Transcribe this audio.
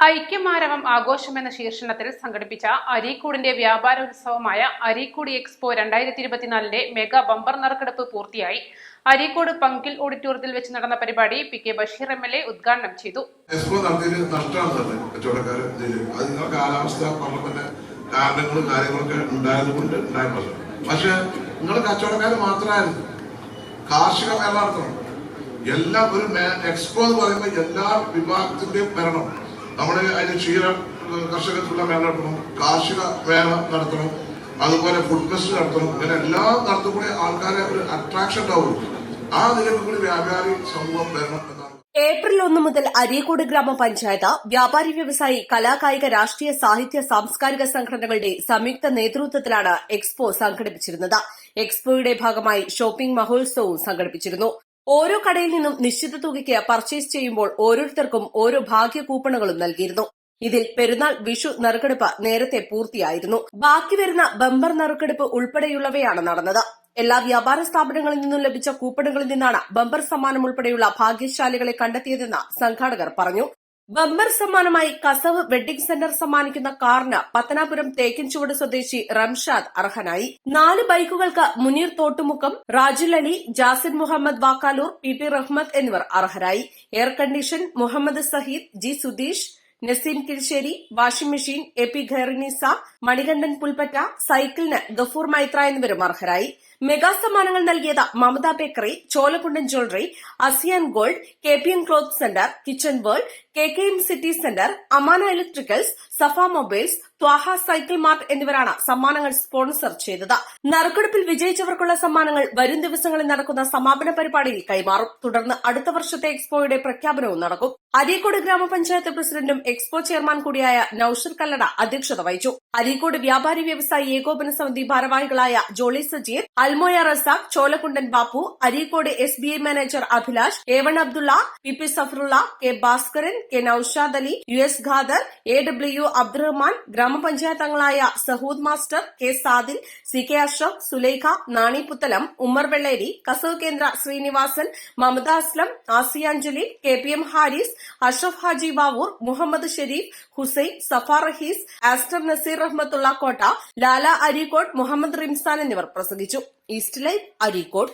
ഐക്യമാരവം ആഘോഷം എന്ന ശീർഷണത്തിൽ സംഘടിപ്പിച്ച അരീക്കൂടിന്റെ വ്യാപാരോത്സവമായ അരീക്കൂടി എക്സ്പോ രണ്ടായിരത്തി ഇരുപത്തിനാലിന്റെ മെഗാ ബമ്പർ നറുക്കെടുപ്പ് പൂർത്തിയായി. അരീക്കോട് പങ്കിൽ ഓഡിറ്റോറിയത്തിൽ വെച്ച് നടന്ന പരിപാടി P K Basheer M L A ഉദ്ഘാടനം ചെയ്തു. എക്സ്പോ നടത്തിയതിൽ നഷ്ടമാണ് കാരണങ്ങളും ഒരു എക്സ്പോ എന്ന് പറയുമ്പോൾ എല്ലാ വിഭാഗത്തിന്റെയും വരണം നമ്മുടെ അതിന് ക്ഷീര കർഷകർക്കുള്ള മേള നടത്തണം കാർഷിക മേള നടത്തണം അതുപോലെ ഫുഡ് ഫെസ്റ്റ് നടത്തണം ഇങ്ങനെ എല്ലാം കൂടി ആൾക്കാരെ ഒരു അട്രാക്ഷൻ ഉണ്ടാവുള്ളൂ. ആ നിലയ്ക്ക് കൂടി വ്യാപാരി സമൂഹം വരണം ഏപ്രിൽ ഒന്ന് മുതൽ അരീക്കോട് ഗ്രാമപഞ്ചായത്ത് വ്യാപാരി വ്യവസായി കലാകായിക രാഷ്ട്രീയ സാഹിത്യ സാംസ്കാരിക സംഘടനകളുടെ സംയുക്ത നേതൃത്വത്തിലാണ് എക്സ്പോ സംഘടിപ്പിച്ചിരുന്നത്. എക്സ്പോയുടെ ഭാഗമായി ഷോപ്പിംഗ് മഹോത്സവവും സംഘടിപ്പിച്ചിരുന്നു. ഓരോ കടയിൽ നിന്നും നിശ്ചിത തുകയ്ക്ക് പർച്ചേസ് ചെയ്യുമ്പോൾ ഓരോരുത്തർക്കും ഓരോ ഭാഗ്യ കൂപ്പണുകളും നൽകിയിരുന്നു. ഇതിൽ പെരുന്നാൾ വിഷു നറുക്കെടുപ്പ് നേരത്തെ പൂർത്തിയായിരുന്നു. ബാക്കി വരുന്ന ബമ്പർ നറുക്കെടുപ്പ് ഉൾപ്പെടെയുള്ളവയാണ് നടന്നത്. എല്ലാ വ്യാപാര സ്ഥാപനങ്ങളിൽ നിന്നും ലഭിച്ച കൂപ്പണുകളിൽ നിന്നാണ് ബമ്പർ സമ്മാനം ഉൾപ്പെടെയുള്ള ഭാഗ്യശാലികളെ കണ്ടെത്തിയതെന്ന് സംഘാടകർ പറഞ്ഞു. ബമ്പർ സമ്മാനമായി കസവ് വെഡ്ഡിംഗ് സെന്റർ സമ്മാനിക്കുന്ന കാറിന് പത്തനാപുരം തേക്കിൻചുവട് സ്വദേശി റംഷാദ് അർഹനായി. നാല് ബൈക്കുകൾക്ക് മുനീർ തോട്ടുമുക്കം റാജുൽ അലി ജാസിർ മുഹമ്മദ് വാക്കാലൂർ പി പി റഹ്മത്ത് എന്നിവർ അർഹരായി. Air condition Muhammad Saheed G Sudheesh Naseem Kilsseri washing machine A P Khairunnisa Manikandan Pulpatta സൈക്കിളിന് ഗഫൂർ മൈത്ര എന്നിവരും അർഹരായി. മെഗാ സമ്മാനങ്ങൾ നൽകിയത് Mamata bakery Cholakkundan jewellery Asiyan gold K P M cloth centre kitchen world K K M city centre Amana electricals Safa mobiles Thwaha cycle mart എന്നിവരാണ് സമ്മാനങ്ങൾ sponsor ചെയ്തത്. നറുക്കെടുപ്പിൽ വിജയിച്ചവർക്കുള്ള സമ്മാനങ്ങൾ വരും ദിവസങ്ങളിൽ നടക്കുന്ന സമാപന പരിപാടിയിൽ കൈമാറും. തുടർന്ന് അടുത്ത വർഷത്തെ എക്സ്പോയുടെ പ്രഖ്യാപനവും നടക്കും. അരീക്കോട് ഗ്രാമപഞ്ചായത്ത് പ്രസിഡന്റും എക്സ്പോ ചെയർമാൻ കൂടിയായ നൌഷർ കല്ലട അധ്യക്ഷത വഹിച്ചു. അരീക്കോട് വ്യാപാരി വ്യവസായി ഏകോപന സമിതി ഭാരവാഹികളായ Jolly Sajeer Almoya Razak Cholakkundan Bappu Areekode S B I manager Abhilash A one Abdullah P P Safarulla K Bhaskaran K Noushad Ali U S Khader A W Abdurahman ഗ്രാമപഞ്ചായത്ത് അംഗങ്ങളായ Sahood master K Sadil C K Ashraf Sulaikha Nani Puthalam Ummer Velleri Kasav Kendra Sreenivasan Mamata Aslam Asianjali K P M Haris Ashraf Haji Bavoor Muhammad Sherif Hussain Safar Raees Aster Naseer Rahmathulla Kotta Lala Areekode Muhammad റിംസാൻ എന്നിവർ പ്രസംഗിച്ചു. ইস্টলাইফ আরিকোড